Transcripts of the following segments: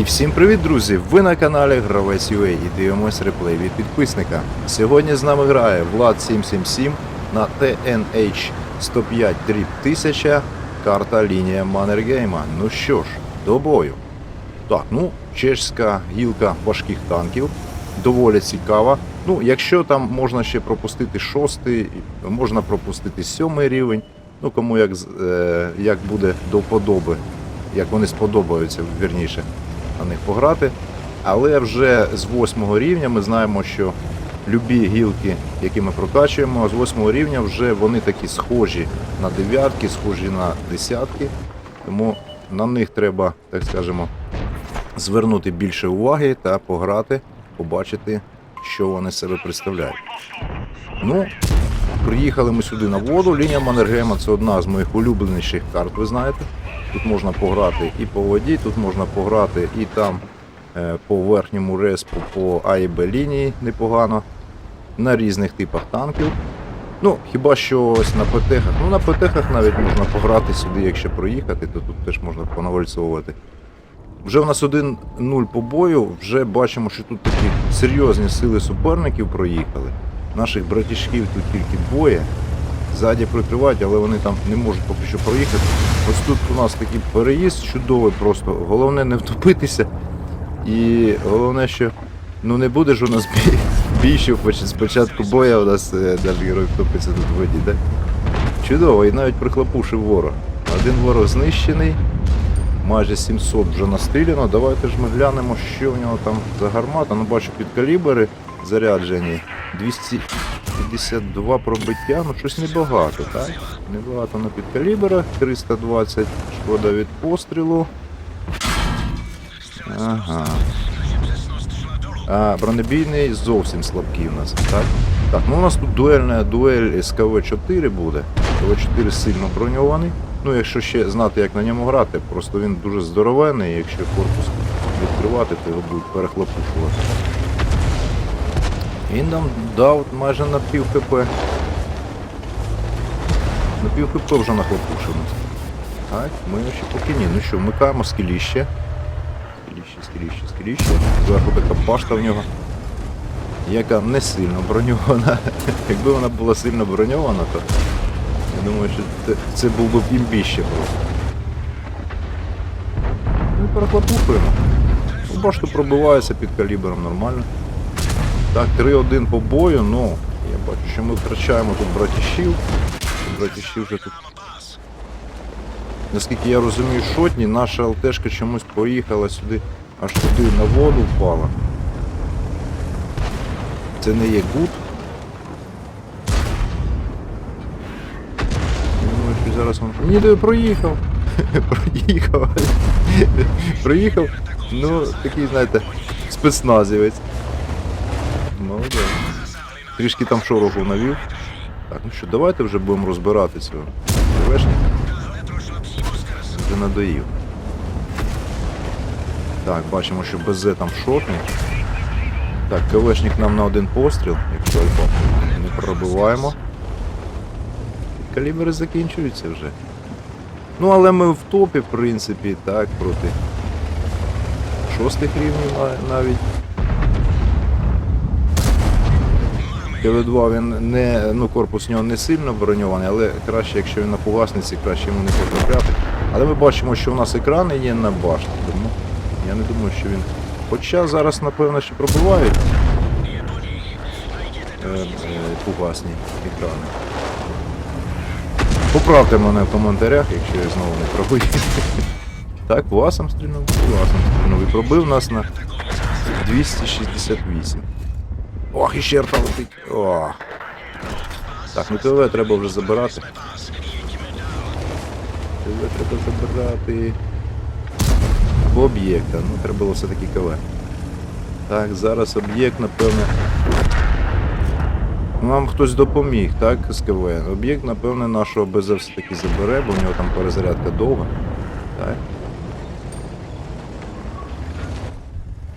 І всім привіт, друзі! Ви на каналі Гравець UA і дивимось реплей від підписника. Сьогодні з нами грає Влад 777 на TNH 105 дріб 1000 карта лінія Маннергейма. Ну що ж, до бою. Так, ну, чешська гілка важких танків. Доволі цікава. Ну, якщо там можна ще пропустити шостий, можна пропустити сьомий рівень. Ну, кому як, е, як буде до вподоби, як вони сподобаються, вірніше, них пограти. Але вже з восьмого рівня ми знаємо, що любі гілки, які ми прокачуємо, з восьмого рівня вже вони такі схожі на дев'ятки, схожі на десятки. Тому на них треба, так скажемо, звернути більше уваги та пограти, побачити, що вони себе представляють. Ну, приїхали ми сюди на воду. Лінія Маннергейма це одна з моїх улюбленіших карт, ви знаєте. Тут можна пограти і по воді, тут можна пограти і там е, по верхньому респу, по А і Б лінії непогано, на різних типах танків. Ну, хіба що ось на ПТХах. Ну, на ПТХах навіть можна пограти сюди, якщо проїхати, то тут теж можна понавальцовувати. Вже в нас 1-0 по бою, вже бачимо, що тут такі серйозні сили суперників проїхали. Наших братішків тут тільки двоє. Ззаді прикривають, але вони там не можуть поки що проїхати. Ось тут у нас такий переїзд чудовий просто. Головне не втопитися. І головне, що ну не буде ж у нас що спочатку боя у нас е, герой втопиться тут в воді, так? Чудово, і навіть прихлопушив ворог. Один ворог знищений, майже 700 вже настріляно. Давайте ж ми глянемо, що в нього там за гармата. Ну бачу під калібри заряджені. 252 пробиття, ну щось небагато, так? Небагато на підкалібрах, 320 шкода від пострілу. Ага. А бронебійний зовсім слабкий у нас, так? Так, ну у нас тут дуельна дуель СКВ-4 буде. СКВ-4 сильно броньований. Ну, якщо ще знати, як на ньому грати, просто він дуже здоровений, якщо корпус відкривати, то його будуть перехлопушувати. Він нам дав майже на пів хп. На пів хп вже нахлопушив. Так, ми ще поки ні. Ну що, вмикаємо скеліще. Скеліще, скеліще, скеліще. Зверху така башта в нього. Яка не сильно броньована. Якби вона була сильно броньована, то я думаю, що це, був би імбіще просто. Ну і перехлопухуємо. Башта пробивається під калібром нормально. Так, 3-1 по бою, ну, я бачу, що ми втрачаємо тут братішів. Братішів вже тут. Наскільки я розумію, шотні, наша ЛТшка чомусь поїхала сюди, аж туди на воду впала. Це не є гуд. Зараз він... Ні, проїхав. проїхав. проїхав. Ну, такий, знаєте, спецназівець. Молодець. Трішки там шороху навів. Так, ну що, давайте вже будемо розбирати цього ТВшника. Вже надоїв. Так, бачимо, що БЗ там шотний. Так, КВшник нам на один постріл, якщо альфа не пробиваємо. Калібри закінчуються вже. Ну, але ми в топі, в принципі, так, проти шостих рівнів навіть. КВ-2 він не, ну, корпус нього не сильно броньований, але краще, якщо він на фугасниці, краще йому не потрапляти. Але ми бачимо, що у нас екрани є на башті, тому я не думаю, що він. Хоча зараз, напевно, ще пробувають е, е, фугасні екрани. Поправте мене в коментарях, якщо я знову не правий. Так, васом стрільнув, васом стрільнув і пробив нас на 268. Ох, і ще рта летить. Ох. Так, ну ТВ треба вже забирати. ТВ треба забирати. Або об'єкта. Ну, треба було все-таки КВ. Так, зараз об'єкт, напевне. Нам хтось допоміг, так, з КВ. Об'єкт, напевне, нашого БЗ все-таки забере, бо в нього там перезарядка довга. Так.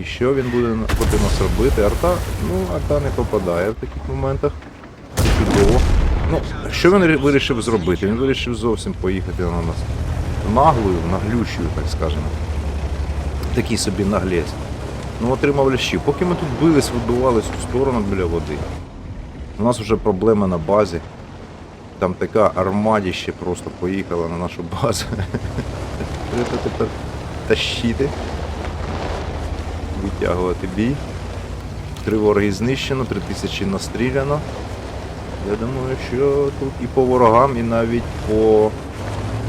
І що він буде проти нас робити? Арта, ну, арта не попадає в таких моментах. Чудово. Ну, що він вирішив зробити? Він вирішив зовсім поїхати на нас наглою, наглющою, так скажемо. Такий собі наглець. Ну, отримав лящів. Поки ми тут бились, відбивались у сторону біля води. У нас вже проблеми на базі. Там така армадіще просто поїхала на нашу базу. Треба тепер тащити відтягувати бій. Три вороги знищено, три тисячі настріляно. Я думаю, що тут і по ворогам, і навіть по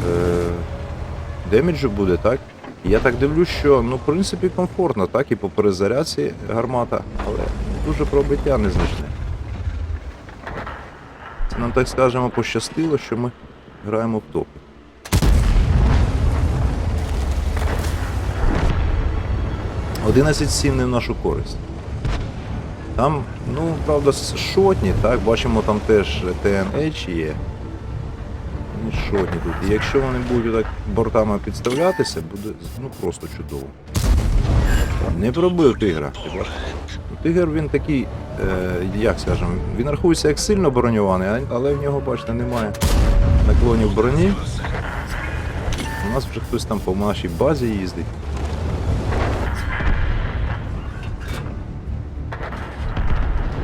е, деміджу буде, так? Я так дивлюсь, що ну, в принципі комфортно, так, і по перезарядці гармата, але дуже пробиття незначне. Це нам так скажемо пощастило, що ми граємо в топ. 11-7 не в нашу користь. Там, ну, правда, шотні, так, бачимо, там теж ТНХ є. І шотні тут. І якщо вони будуть так бортами підставлятися, буде ну, просто чудово. Не пробив тигра. Тигр він такий, е, як скажемо, він рахується як сильно броньований, але в нього, бачите, немає наклонів броні. У нас вже хтось там по нашій базі їздить.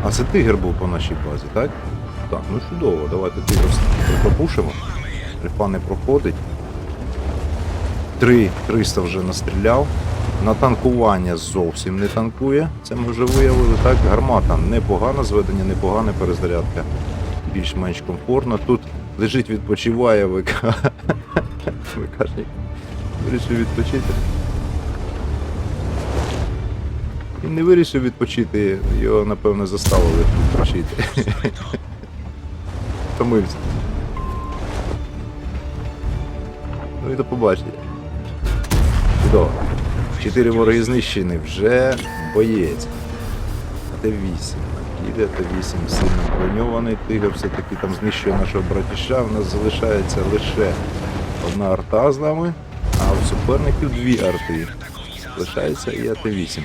А це тигр був по нашій базі, так? Так, ну чудово, давайте тигр пропушимо. Рифа не проходить. Три 300 вже настріляв. На танкування зовсім не танкує. Це ми вже виявили. Так, гармата непогана, зведення непогане, перезарядка більш-менш комфортна. Тут лежить, відпочиває ВК. ВКшник вирішив відпочити. Він не вирішив відпочити, його напевно заставили відпочити. Втомився. Ну і до побачення. Чудово. Чотири вороги знищені, вже боєць. Т8. Іде Т8 сильно броньований. Тигр все-таки там знищує нашого братіша. У нас залишається лише одна арта з нами, а у суперників дві арти. Лишається і АТ8.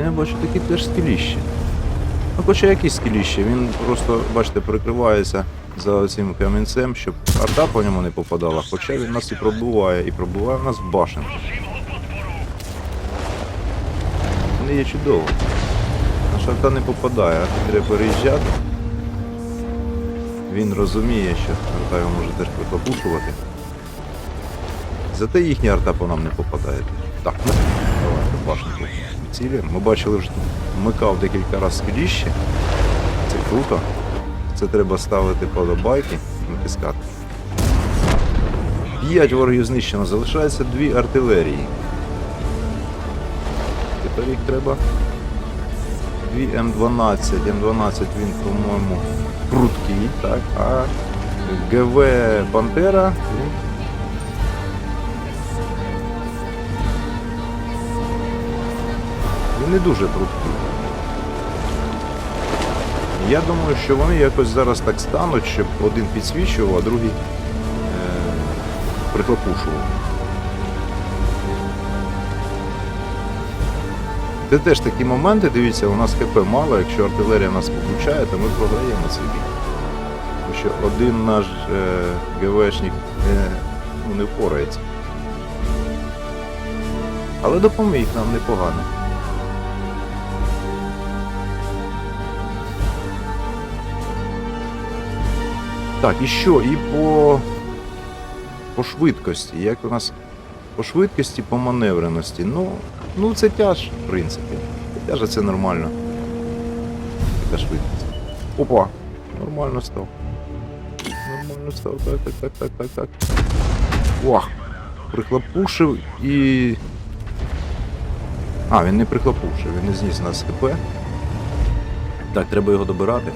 Він, я бачу, такі теж скеліщі. Ну, хоча якісь скеліщі, він просто, бачите, прикривається за цим камінцем, щоб арта по ньому не попадала, хоча він нас і пробуває, і пробуває нас в башен. Вони є чудово. Наша арта не попадає, арта треба переїжджати. Він розуміє, що арта його може теж прихлопушувати. Зате їхня арта по нам не попадає. Так, давайте башенку цілі. Ми бачили вже тут вмикав декілька разів скеліще. Це круто. Це треба ставити подобайки, натискати. П'ять ворогів знищено, залишається дві артилерії. Тепер їх треба. Дві М12. М12 він, по-моєму, пруткий, так, а ГВ Пантера не дуже прудкий. Я думаю, що вони якось зараз так стануть, щоб один підсвічував, а другий е- прихлопушував. Це теж такі моменти, дивіться, у нас ХП мало, якщо артилерія нас включає, то ми програємо цей. Тому що один наш е- ГВшник е- ну, не впорається. Але допоміг нам непогано. Так, і що? І по, по швидкості. Як у нас по швидкості, по маневреності. Ну, ну це тяж, в принципі. Тяжа це нормально. Така швидкість. Опа! Нормально став. Нормально став, так, так, так, так, так, так. Вах! Прихлопушив і. А, він не прихлопушив, він не зніс нас ХП. Так, треба його добирати.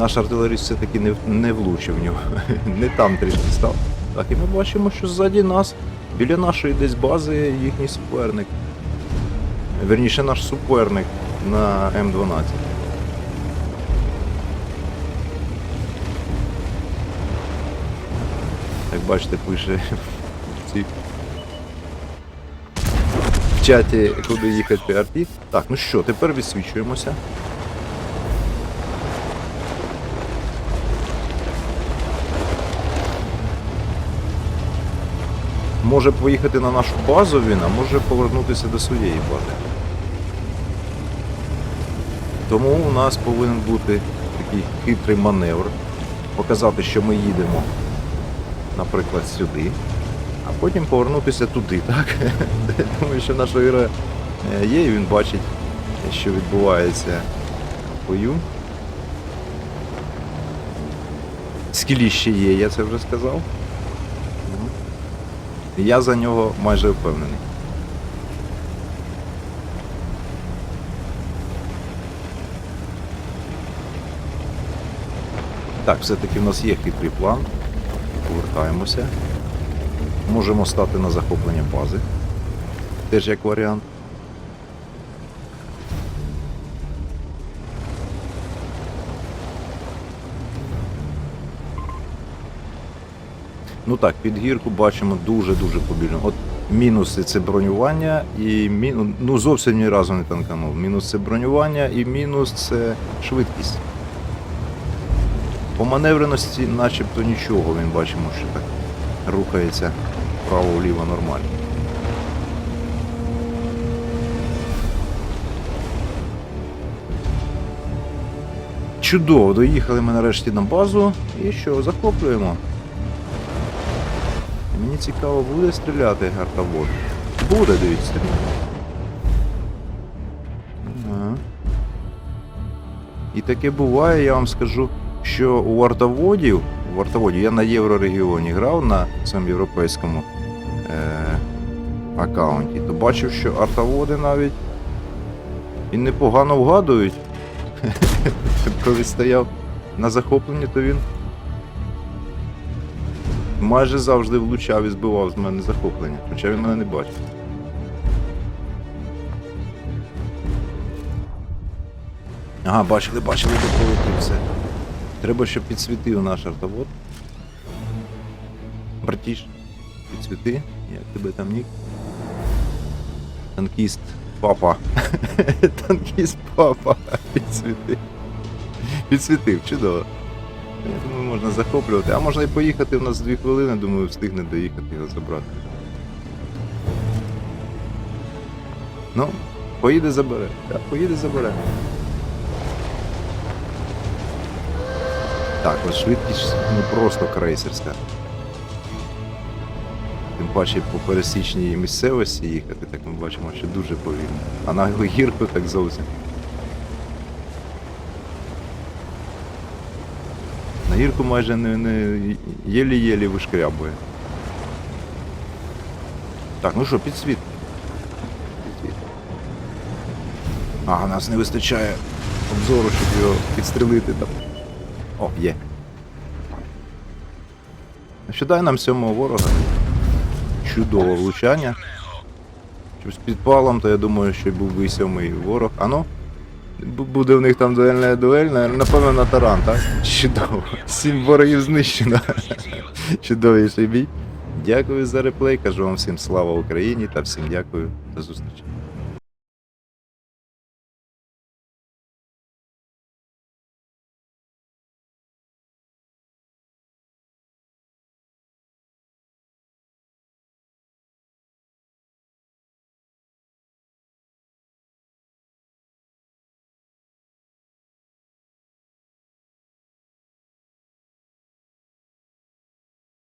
Наш артилеріст все-таки не, не влучив в нього. не там трішки став. Так, і ми бачимо, що ззаді нас, біля нашої десь бази, їхній суперник. Верніше наш суперник на М12. Як бачите, пише в чаті, куди їхати арті. Так, ну що, тепер відсвічуємося. Може поїхати на нашу базу він, а може повернутися до своєї бази. Тому у нас повинен бути такий хитрий маневр. Показати, що ми їдемо, наприклад, сюди, а потім повернутися туди, так? Тому що наша гра е, є, і він бачить, що відбувається в бою. Скілі ще є, я це вже сказав. Я за нього майже впевнений. Так, все-таки в нас є хитрий план. Повертаємося. Можемо стати на захоплення бази. Теж як варіант. Ну так, під гірку бачимо дуже-дуже побільно. От мінуси це бронювання і мі... ну зовсім ні разу не танканув. Мінус це бронювання і мінус це швидкість. По маневреності начебто нічого, він бачимо, що так рухається вправо-вліво нормально. Чудово, доїхали ми нарешті на базу і що, захоплюємо. Цікаво, буде стріляти гартовод. Буде, дивіться. Ага. І таке буває, я вам скажу, що у вартоводів, у вартоводів я на Єврорегіоні грав на цьому європейському е- аккаунті, то бачив, що артоводи навіть і непогано вгадують. Коли стояв на захопленні, то він майже завжди влучав і збивав з мене захоплення, хоча він мене не бачив. Ага, бачили, бачили, де пролетів все. Треба, щоб підсвітив наш артовод. Братіш, підсвіти, як тебе там нік? Танкіст папа. Танкіст папа. Підсвіти. Підсвітив, чудово. Я думаю, можна захоплювати, а можна і поїхати у нас дві хвилини, думаю, встигне доїхати його забрати. Ну, поїде забере. Так, поїде забере. Так, от швидкість ну просто крейсерська. Тим паче по пересічній місцевості їхати, так ми бачимо, що дуже повільно. А на гірку так зовсім. Гірку майже не, не єлі-єлі вишкрябує. Так, ну що, підсвіт. Підсвіт. Ага, нас не вистачає обзору, щоб його підстрелити там. О, є. Що дай нам сьомого ворога. Чудове влучання. Щоб з підпалом, то я думаю, що був би і сьомий ворог. Ано? Бу- Буде в них там дуельна дуель, напевно, на таран, так? Чудово. Сім ворогів знищено. Чудовіший бій. Дякую за реплей. Кажу вам всім слава Україні та всім дякую. До зустрічі.